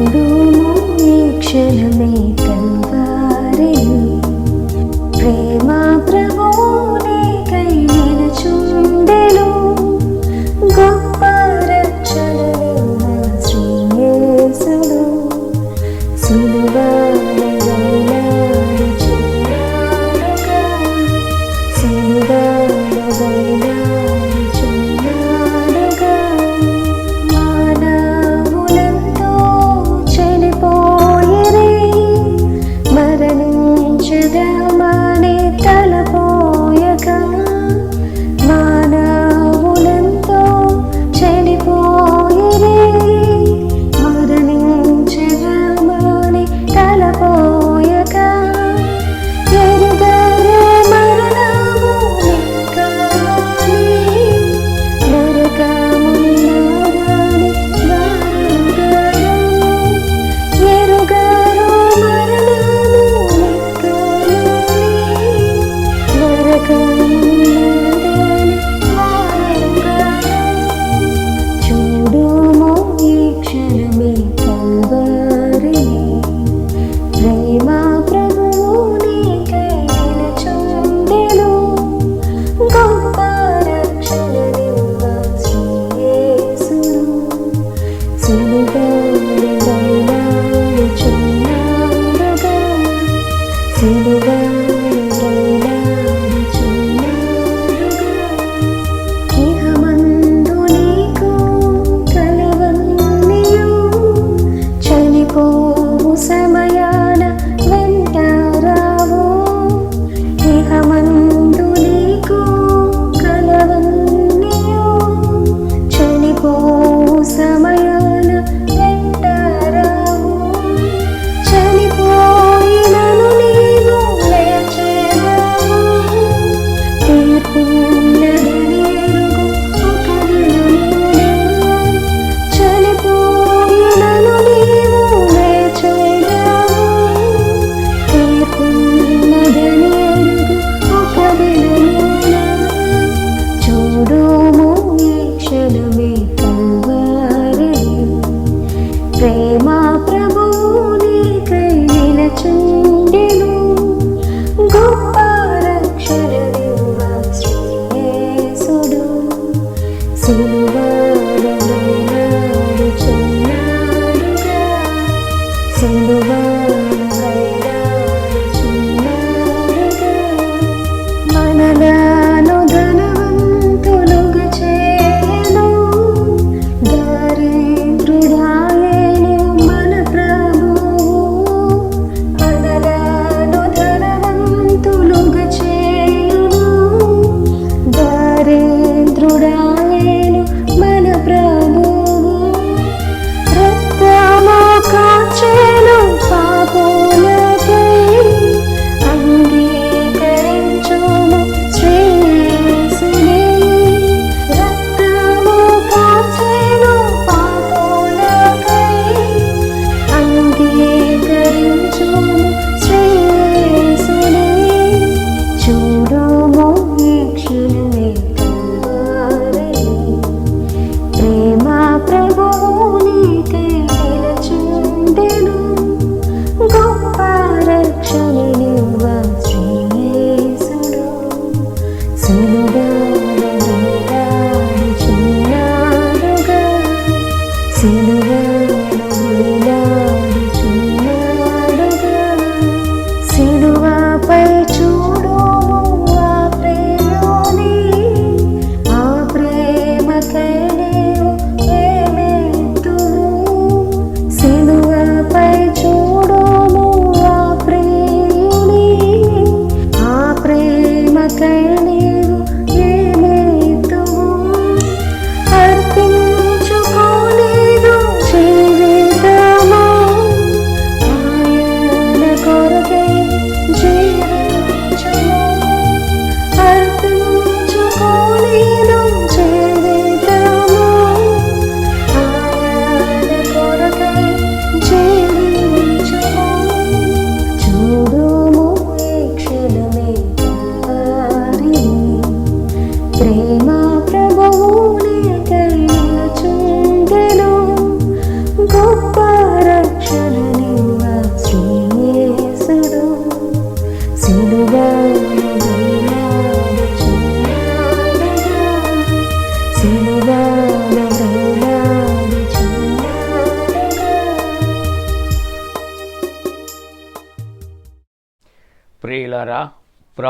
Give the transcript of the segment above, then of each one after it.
చూడు ఈ క్షణమే కంగారే. ప్రేమ ప్ర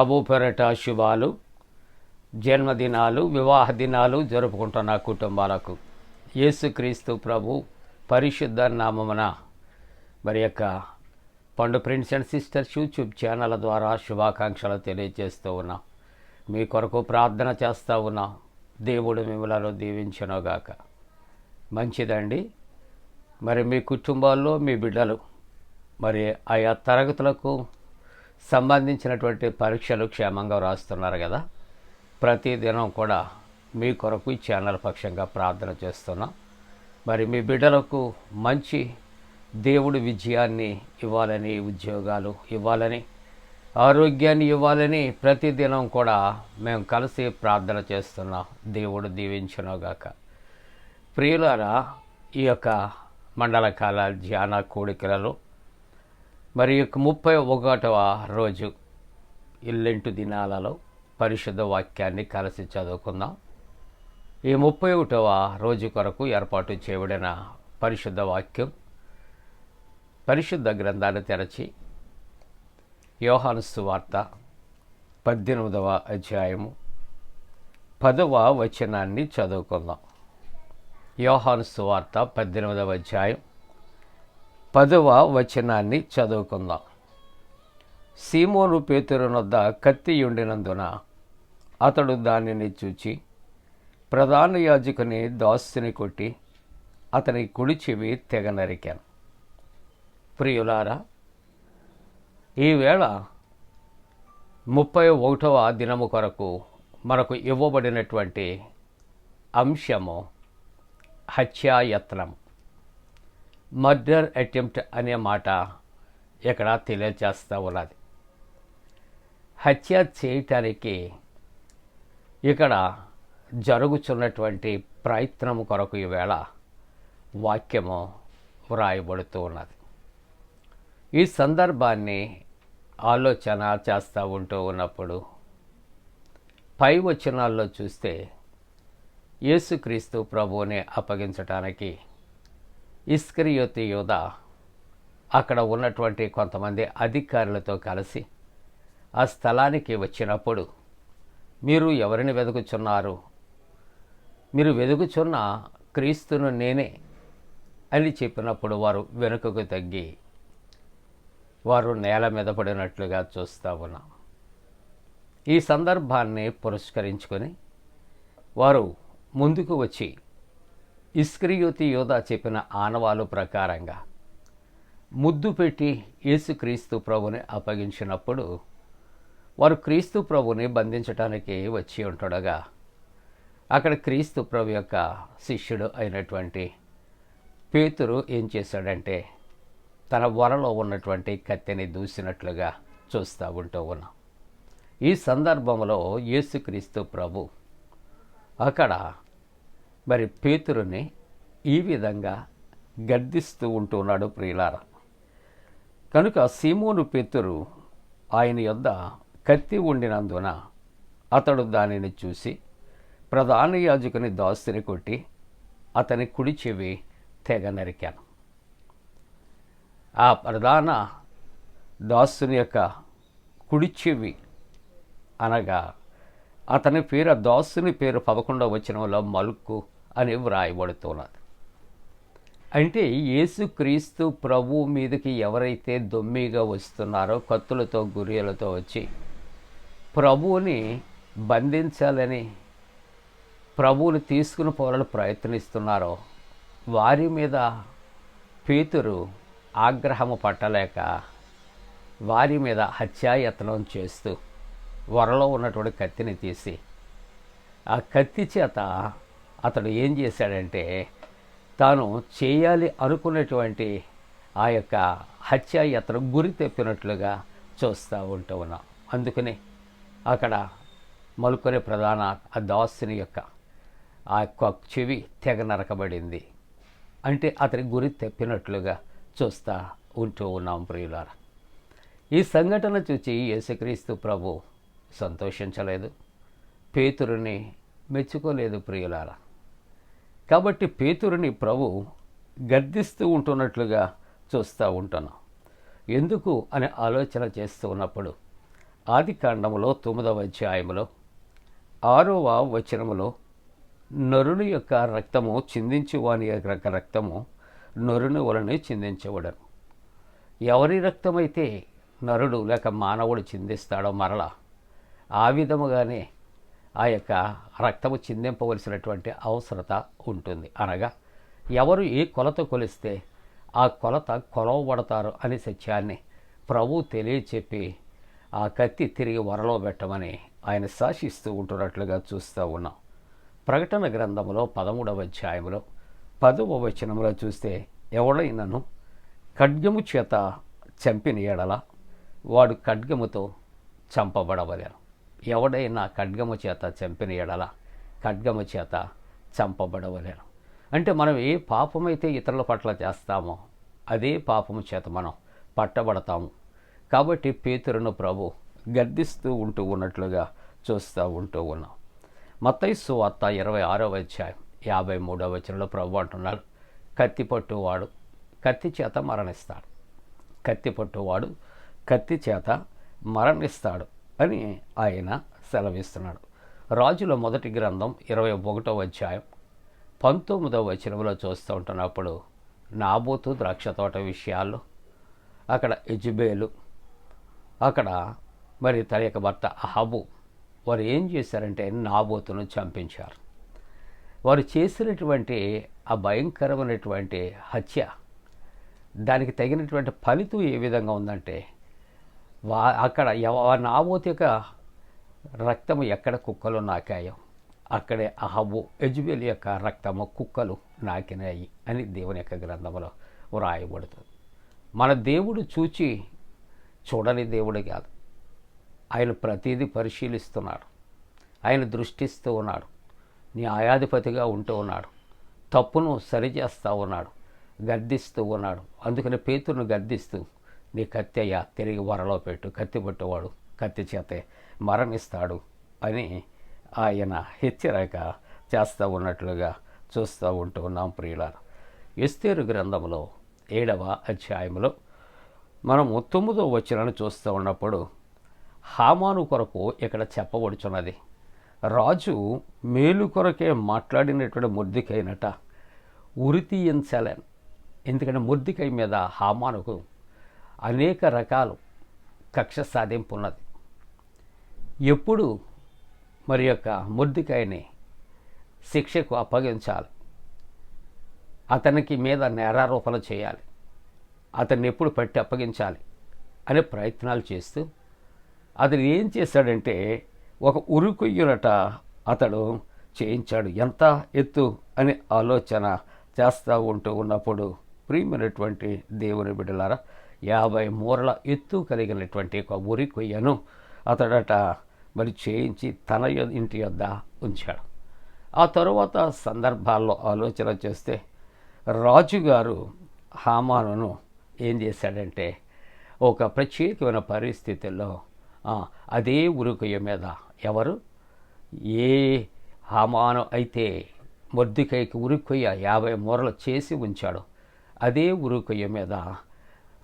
ప్రభు పెరట శుభాలు జన్మదినాలు వివాహ దినాలు జరుపుకుంటున్న కుటుంబాలకు. యేసుక్రీస్తు ప్రభు పరిశుద్ధ నామమున మరి యొక్క పండు friends and sisters YouTube channel ద్వారా శుభాకాంక్షలు తెలియజేస్తూ ఉన్నాం. మీ కొరకు ప్రార్థన చేస్తూ ఉన్నాం. దేవుడు మిమ్మలను దీవించనుగాక. మంచిదండి. మరి మీ కుటుంబాల్లో మీ బిడ్డలు మరి ఆయా తరగతులకు సంబంధించినటువంటి పరీక్షలు క్షేమంగా రాస్తున్నారు కదా. ప్రతిదినం కూడా మీ కొరకు ఈ ఛానల్ పక్షంగా ప్రార్థన చేస్తున్నాం. మరి మీ బిడ్డలకు మంచి దేవుడి విజయాన్ని ఇవ్వాలని ఉద్యోగాలు ఇవ్వాలని ఆరోగ్యాన్ని ఇవ్వాలని ప్రతిదినం కూడా మేము కలిసి ప్రార్థన చేస్తున్నాం. దేవుడు దీవించునుగాక. ప్రియులారా ఈ యొక్క మండలకాల ధ్యాన కోడికలలో మరి యొక్క ముప్పై ఒకటవ రోజు ఇల్లెంటు దినాలలో పరిశుద్ధ వాక్యాన్ని కలిసి చదువుకుందాం. ఈ ముప్పై ఒకటవ రోజు కొరకు ఏర్పాటు చేయబడిన పరిశుద్ధ వాక్యం పరిశుద్ధ గ్రంథాన్ని తెరచి యోహానుస్తు వార్త పద్దెనిమిదవ అధ్యాయము పదవ వచనాన్ని చదువుకుందాం. యోహానుస్తు వార్త పద్దెనిమిదవ అధ్యాయం పదవ వచనాన్ని చదువుకుందాం. సీమోను పేతురునొద్ద కత్తి ఉండినందున అతడు దానిని చూచి ప్రధాన యాజకుని దాస్తిని కొట్టి అతని కుడి చెవి తెగ నరికాను. ప్రియులారా ఈవేళ ముప్పై ఒకటవ దినము కొరకు మనకు ఇవ్వబడినటువంటి అంశము హత్యాయత్నం మర్డర్ అటెంప్ట్ అనే మాట ఇక్కడ తెలియజేస్తూ ఉన్నది. హత్య చేయటానికి ఇక్కడ జరుగుతున్నటువంటి ప్రయత్నం కొరకు ఈవేళ వాక్యము వ్రాయబడుతూ ఉన్నది. ఈ సందర్భాన్ని ఆలోచన చేస్తూ ఉంటూ ఉన్నప్పుడు పై వచనాల్లో చూస్తే యేసుక్రీస్తు ప్రభువుని అప్పగించటానికి ఇస్కరియోతి యోధ అక్కడ ఉన్నటువంటి కొంతమంది అధికారులతో కలిసి ఆ స్థలానికి వచ్చినప్పుడు మీరు ఎవరిని వెతుకుచున్నారు మీరు వెతుకుచున్న క్రీస్తును నేనే అని చెప్పినప్పుడు వారు వెనుకకు తగ్గి వారు నేల మీద పడినట్లుగా చూస్తూ ఉన్నాం. ఈ సందర్భాన్ని పురస్కరించుకొని వారు ముందుకు వచ్చి ఇస్క్రియోతి యోధ చెప్పిన ఆనవాలు ప్రకారంగా ముద్దు పెట్టి యేసుక్రీస్తు ప్రభుని అప్పగించినప్పుడు వారు క్రీస్తు ప్రభుని బంధించడానికి వచ్చి ఉంటుండగా అక్కడ క్రీస్తు ప్రభు యొక్క శిష్యుడు అయినటువంటి పేతురు ఏం చేశాడంటే తన వరలో ఉన్నటువంటి కత్తెని దూసినట్లుగా చూస్తూ ఉంటూ ఉన్నాం. ఈ సందర్భంలో యేసుక్రీస్తు ప్రభు అక్కడ మరి పేతురుని ఈ విధంగా గర్దిస్తూ ఉంటున్నాడు ప్రియులార. కనుక సీమోను పేతురు ఆయన యొద్ద కత్తి ఉండినందున అతడు దానిని చూసి ప్రధాన యాజకుని దాస్తుని కొట్టి అతని కుడి చెవి తెగ నరికాను. ఆ ప్రధాన దాసుని యొక్క కుడి చెవి అనగా అతని పేరు దాసుని పేరు పదకొండవ వచనంలో మలుక్కు అని వ్రాయబడుతున్నది. అంటే యేసుక్రీస్తు ప్రభు మీదకి ఎవరైతే దొమ్మిగా వస్తున్నారో కత్తులతో గురియలతో వచ్చి ప్రభువుని బంధించాలని ప్రభువుని తీసుకుని పోవాలని ప్రయత్నిస్తున్నారో వారి మీద పేతురు ఆగ్రహము పట్టలేక వారి మీద హత్యాయత్నం చేస్తూ వరలో ఉన్నటువంటి కత్తిని తీసి ఆ కత్తి చేత అతడు ఏం చేశాడంటే తాను చేయాలి అనుకున్నటువంటి ఆ యొక్క హత్యాయత్ర గురి తెప్పినట్లుగా చూస్తూ ఉంటూ ఉన్నాం. అందుకని అక్కడ మలుకొనే ప్రధాన ఆ దాసుని యొక్క ఆ యొక్క చెవి తెగ నరకబడింది. అంటే అతని గురి తెప్పినట్లుగా చూస్తూ ఉంటూ ఉన్నాం ప్రియులారా. ఈ సంఘటన చూచి యేసుక్రీస్తు ప్రభు సంతోషించలేదు. పేతురుని మెచ్చుకోలేదు ప్రియులారా. కాబట్టి పేతురుని ప్రభు గర్దిస్తూ ఉంటున్నట్లుగా చూస్తూ ఉంటాను ఎందుకు అని ఆలోచన చేస్తూ ఉన్నప్పుడు ఆది కాండములో తొమ్మిదవ అధ్యాయములో ఆరవ వచనములో నరుని యొక్క రక్తము చిందించి వాని యొక్క రక్తము నరుని వలనే చిందించబడను. ఎవరి రక్తమైతే నరుడు లేక మానవుడు చిందిస్తాడో మరలా ఆ విధముగానే ఆ యొక్క రక్తము చిందింపవలసినటువంటి అవసరత ఉంటుంది. అనగా ఎవరు ఏ కొలత కొలిస్తే ఆ కొలత కొలవబడతారు అనే సత్యాన్ని ప్రభు తెలియచెప్పి ఆ కత్తి తిరిగి వరలో పెట్టమని ఆయన శాసిస్తూ ఉంటున్నట్లుగా చూస్తూ ఉన్నాం. ప్రకటన గ్రంథములో పదమూడవ అధ్యాయంలో పదవ వచనంలో చూస్తే ఎవడైనను ఖడ్గము చేత చంపిన ఎడల వాడు ఖడ్గముతో చంపబడవలేను. ఎవడైనా ఖడ్గము చేత చంపిన ఎడల ఖడ్గము చేత చంపబడవలేను అంటే మనం ఏ పాపమైతే ఇతరుల పట్ల చేస్తామో అదే పాపము చేత మనం పట్టబడతాము. కాబట్టి పేతురును ప్రభు గర్దిస్తూ ఉంటూ ఉన్నట్లుగా చూస్తూ ఉంటూ ఉన్నాం. మతైసు వార్త ఇరవై ఆరో అధ్యాయం యాభై మూడవ వచనంలో ప్రభు అంటున్నాడు కత్తి పట్టువాడు కత్తి చేత మరణిస్తాడు. కత్తి పట్టువాడు కత్తి చేత మరణిస్తాడు. అని ఆయన సెలవిస్తున్నాడు. రాజుల మొదటి గ్రంథం ఇరవై ఒకటవ అధ్యాయం పంతొమ్మిదవ వచనంలో చూస్తూ ఉంటున్నప్పుడు నాబోతు ద్రాక్ష తోట విషయాల్లో అక్కడ ఎజుబేలు అక్కడ మరి తన యొక్క భర్త అహబు వారు ఏం చేశారంటే నాబోతును చంపించారు. వారు చేసినటువంటి ఆ భయంకరమైనటువంటి హత్య దానికి తగినటువంటి ఫలితం ఏ విధంగా ఉందంటే వా అక్కడ ఎవ- యొక్క రక్తము ఎక్కడ కుక్కలు నాకాయో అక్కడే అహబు ఎజుబెల్ యొక్క రక్తము కుక్కలు నాకినాయి అని దేవుని యొక్క గ్రంథంలో వ్రాయబడుతుంది. మన దేవుడు చూచి చూడని దేవుడు కాదు. ఆయన ప్రతిదీ పరిశీలిస్తున్నాడు. ఆయన దృష్టిస్తూ ఉన్నాడు. న్యాయాధిపతిగా ఉంటూ ఉన్నాడు. తప్పును సరిచేస్తూ ఉన్నాడు. గద్దిస్తూ ఉన్నాడు. అందుకని పేతును గద్దిస్తూ నీ కత్తెయ్య తిరిగి వరలో పెట్టు కత్తి పట్టువాడు కత్తి చేతే మరణిస్తాడు అని ఆయన హెచ్చరిక చేస్తూ ఉన్నట్లుగా చూస్తూ ఉంటూ ఉన్నాం ప్రియులారు. ఎస్తేరు గ్రంథంలో ఏడవ అధ్యాయంలో మనము తొమ్మిదో వచనాన్ని చూస్తూ ఉన్నప్పుడు హామాను కొరకు ఇక్కడ చెప్పబడుచున్నది. రాజు మేలు కొరకే మాట్లాడినటువంటి ముర్దికైనట ఉరి తీయించాలని ఎందుకంటే ముర్దికై మీద హామానుకు అనేక రకాలు కక్ష సాధింపు ఉన్నది ఎప్పుడు మరి యొక్క ముర్దికాయని శిక్షకు అప్పగించాలి. అతనికి మీద నేరారోపణ చేయాలి. అతన్ని ఎప్పుడు పట్టి అప్పగించాలి అనే ప్రయత్నాలు చేస్తూ అతను ఏం చేశాడంటే ఒక ఉరుకొయ్యునట అతడు చేయించాడు. ఎంత ఎత్తు? అనే ఆలోచన చేస్తూ ఉంటూ ఉన్నప్పుడు ప్రియమైనటువంటి దేవుని బిడ్డలారా యాభై మూరల ఎత్తు కలిగినటువంటి ఒక ఉరి కొయ్యను అతడట మరి చేయించి తన ఇంటి యొద్ద ఉంచాడు. ఆ తరువాత సందర్భాల్లో ఆలోచన చేస్తే రాజుగారు హామానును ఏం చేశాడంటే ఒక ప్రత్యేకమైన పరిస్థితుల్లో అదే ఉరుకొయ్య మీద ఎవరు? ఏ హామాను అయితే మొద్దుకైకి ఉరుకొయ్య యాభై మూరలు చేసి ఉంచాడు అదే ఉరుకొయ్య మీద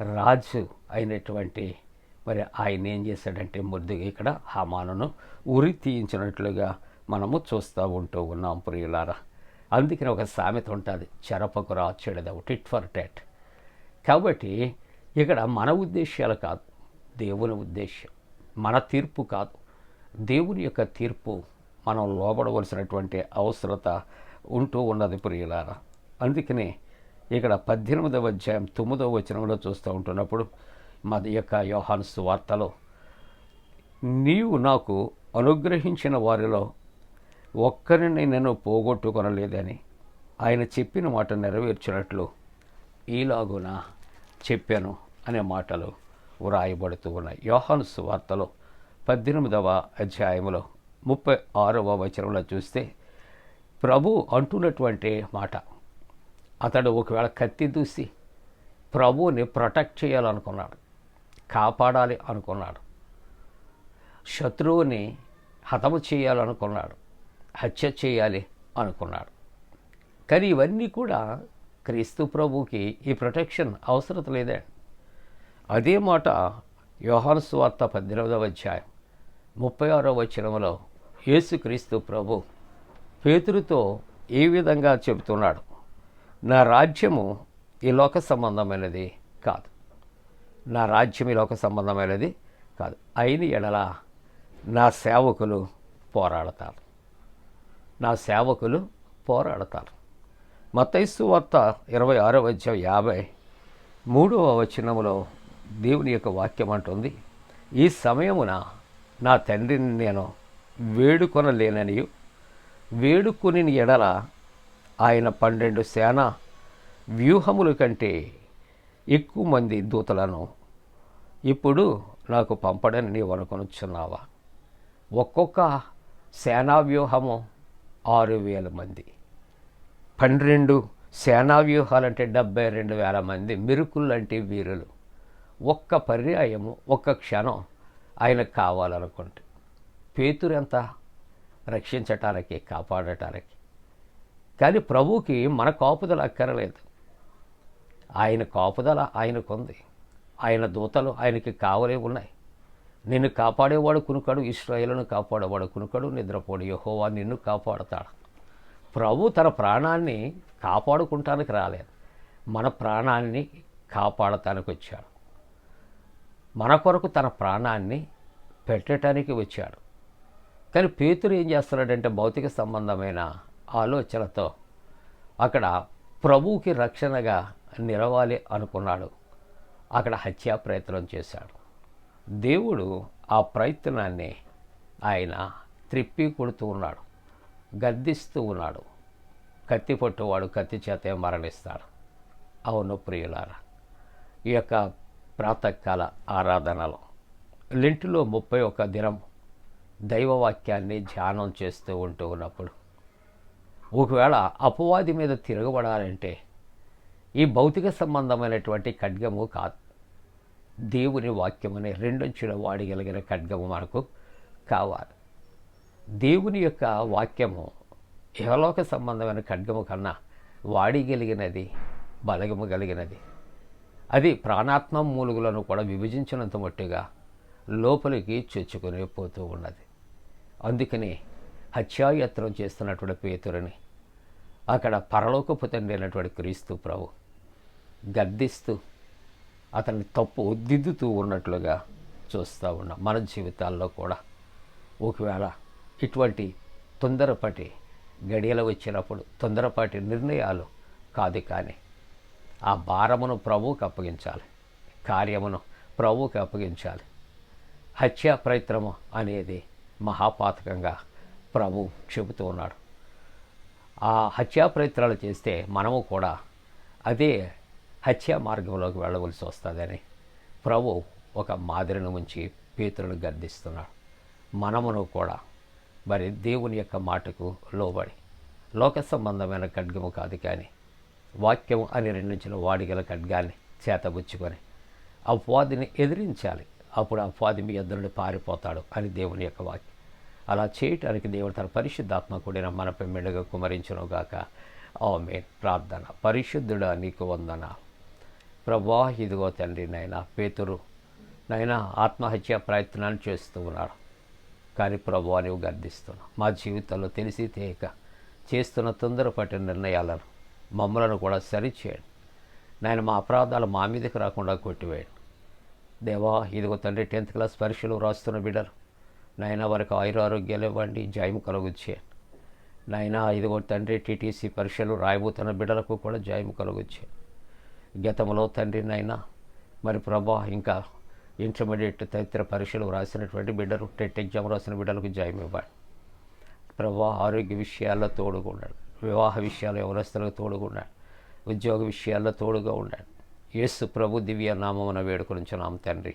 రాజు అయినటువంటి మరి ఆయన ఏం చేశాడంటే ముద్దుగా ఇక్కడ హమానును ఉరి తీయించినట్లుగా మనము చూస్తూ ఉంటూ ఉన్నాం ప్రియులారా. అందుకని ఒక సామెత ఉంటుంది చెరపకు రా చెడదవు టిట్ ఫర్ టెట్ కాబట్టి ఇక్కడ మన ఉద్దేశాలు కాదు దేవుని ఉద్దేశం మన తీర్పు కాదు. దేవుని యొక్క తీర్పు మనం లోబడవలసినటువంటి అవసరత ఉంటూ ఉన్నది ప్రియులారా. అందుకనే ఇక్కడ పద్దెనిమిదవ అధ్యాయం తొమ్మిదవ వచనంలో చూస్తూ ఉంటున్నప్పుడు మా యొక్క యోహాను వార్తలో నీవు నాకు అనుగ్రహించిన వారిలో ఒక్కరిని నేను పోగొట్టుకొనలేదని ఆయన చెప్పిన మాట నెరవేర్చినట్లు ఈలాగున చెప్పాను అనే మాటలు వ్రాయబడుతూ ఉన్నాయి. యోహాను వార్తలో పద్దెనిమిదవ అధ్యాయంలో ముప్పై ఆరవ వచనంలో చూస్తే ప్రభు అంటున్నటువంటి మాట అతడు ఒకవేళ కత్తి దూసి ప్రభువుని ప్రొటెక్ట్ చేయాలనుకున్నాడు కాపాడాలి అనుకున్నాడు శత్రువుని హతము చేయాలనుకున్నాడు హత్య చేయాలి అనుకున్నాడు. కానీ ఇవన్నీ కూడా క్రీస్తు ప్రభువుకి ఈ ప్రొటెక్షన్ అవసరం లేదే. అదే మాట యోహాను స్వార్త పద్దెనిమిదవ అధ్యాయం ముప్పై ఆరో వచనంలో యేసుక్రీస్తు ప్రభు పేతురుతో ఏ విధంగా చెబుతున్నాడు? నా రాజ్యము ఈ లోక సంబంధమైనది కాదు. నా రాజ్యం ఈ లోక సంబంధమైనది కాదు. అయిన ఎడల నా సేవకులు పోరాడతారు. నా సేవకులు పోరాడతారు. మత్తైసు వార్త ఇరవై ఆరో అధ్యాయం యాభై మూడవ వచనంలో దేవుని యొక్క వాక్యం అంటుంది ఈ సమయమున నా తండ్రిని నేను వేడుకొనలేననియు. వేడుకొని ఎడల ఆయన పన్నెండు సేన వ్యూహముల కంటే ఎక్కువ మంది దూతలను ఇప్పుడు నాకు పంపడని నీవు అనుకొనుచున్నావా? ఒక్కొక్క సేనా వ్యూహము ఆరు వేల మంది. పన్నెండు సేనా వ్యూహాలంటే డెబ్బై రెండు వేల మంది మిరుకులంటే వీరులు. ఒక్క పర్యాయము ఒక్క క్షణం ఆయనకు కావాలనుకుంటే. పేతురు ఎంత? రక్షించటానికి కాపాడటానికి. కానీ ప్రభువుకి మన కాపుదల అక్కరలేదు. ఆయన కాపుదల ఆయనకుంది. ఆయన దూతలు ఆయనకి కావలే ఉన్నాయి. నిన్ను కాపాడేవాడు కునుకడు ఇస్రాయేలును కాపాడేవాడు కునుకడు నిద్రపోడు. యహోవా నిన్ను కాపాడతాడు. ప్రభు తన ప్రాణాన్ని కాపాడుకుంటానికి రాలేదు. మన ప్రాణాన్ని కాపాడటానికి వచ్చాడు. మన కొరకు తన ప్రాణాన్ని పెట్టడానికి వచ్చాడు. కానీ పేతురు ఏం చేస్తున్నాడంటే భౌతిక సంబంధమైన ఆలోచనతో అక్కడ ప్రభువుకి రక్షణగా నిలవాలి అనుకున్నాడు. అక్కడ హత్యా ప్రయత్నం చేశాడు. దేవుడు ఆ ప్రయత్నాన్ని ఆయన త్రిప్పి కొడుతూ ఉన్నాడు. గద్దిస్తూ ఉన్నాడు. కత్తి పట్టువాడు కత్తి చేతే మరణిస్తాడు. అవును ప్రియులారా ఈ యొక్క ప్రాతకాల ఆరాధనలో లింటిలో ముప్పై ఒక దినం దైవవాక్యాన్ని ధ్యానం చేస్తూ ఉంటూ ఉన్నప్పుడు ఒకవేళ అపవాది మీద తిరగబడాలంటే ఈ భౌతిక సంబంధమైనటువంటి ఖడ్గము కాదు. దేవుని వాక్యమనే రెండొంచుల వాడిగలిగిన ఖడ్గము మనకు కావాలి. దేవుని యొక్క వాక్యము ఇహలోక సంబంధమైన ఖడ్గము కన్నా వాడిగలిగినది బలగము కలిగినది. అది ప్రాణాత్మ మూలుగులను కూడా విభజించినంత మట్టుగా లోపలికి చొచ్చుకొని పోతూ ఉన్నది. అందుకని హత్యాయత్నం చేస్తున్నటువంటి పేతురని. అక్కడ పరలోకపు తండ్రి అయినటువంటి క్రీస్తు ప్రభు గద్దిస్తూ అతన్ని తప్పు ఒద్దిద్దుతూ ఉన్నట్లుగా చూస్తూ ఉన్నాం మన జీవితాల్లో కూడా. ఒకవేళ ఇటువంటి తొందరపాటి గడియలు వచ్చినప్పుడు తొందరపాటి నిర్ణయాలు కాదు కానీ ఆ భారమును ప్రభువుకి అప్పగించాలి కార్యమును ప్రభువుకి అప్పగించాలి. హత్యా ప్రయత్నము అనేది మహాపాతకంగా ప్రభు చెబుతూ ఉన్నాడు. ఆ హత్యా ప్రయత్నాలు చేస్తే మనము కూడా అదే హత్యా మార్గంలోకి వెళ్ళవలసి వస్తుందని ప్రభు ఒక మాదిరిని ఉంచి పేతులను గర్దిస్తున్నాడు మనమును కూడా మరి దేవుని యొక్క మాటకు లోబడి లోక సంబంధమైన ఖడ్గము కాదు కానీ వాక్యం అని రెండించిన వాడిగల ఖడ్గాన్ని చేతబుచ్చుకొని అపవాదిని ఎదిరించాలి. అప్పుడు అపవాది మీ ఎదురుని పారిపోతాడు అని దేవుని యొక్క వాక్యం. అలా చేయటానికి దేవుడు తన పరిశుద్ధాత్మ కూడా మనపై మెడగా కుమరించునుగాక. ఆమె ప్రార్థన. పరిశుద్ధుడా నీకు వందన. ప్రభా ఇదిగో తండ్రి నాయన పేతురు నాయన ఆత్మహత్య ప్రయత్నాలు చేస్తూ ఉన్నాడు. కానీ ప్రభు నువ్వు గర్దిస్తున్నావు మా జీవితంలో తెలిసి తేక చేస్తున్న తొందరపాటి నిర్ణయాలను మమ్మలను కూడా సరిచేయండి. నాయన మా అపరాధాలు మా మీదకి రాకుండా కొట్టివేయండి. దేవా ఇదిగో తండ్రి టెన్త్ క్లాస్ పరీక్షలు రాస్తున్న బిడ్డరు నాయన వారికి ఆయురారోగ్యాలు ఇవ్వండి జాయం కలుగుచ్చేయండి నాయన ఇదిగో తండ్రి టీటీసీ పరీక్షలు రాయబోతున్న బిడ్డలకు కూడా జాయం కలుగుచ్చేయండి గతంలో తండ్రి నాయన మరి ప్రభా ఇంకా ఇంటర్మీడియట్ తదితర పరీక్షలు రాసినటువంటి బిడ్డలు టెట్ ఎగ్జామ్ రాసిన బిడ్డలకు జాయం ఇవ్వండి. ప్రభా ఆరోగ్య విషయాల్లో తోడుగా ఉండండి వివాహ విషయాలు ఎవరస్తులకు తోడుగా ఉండండి ఉద్యోగ విషయాల్లో తోడుగా ఉన్నాడు యేసు ప్రభు దివ్య నామమున వేడుకొనిచున్నాం తండ్రి.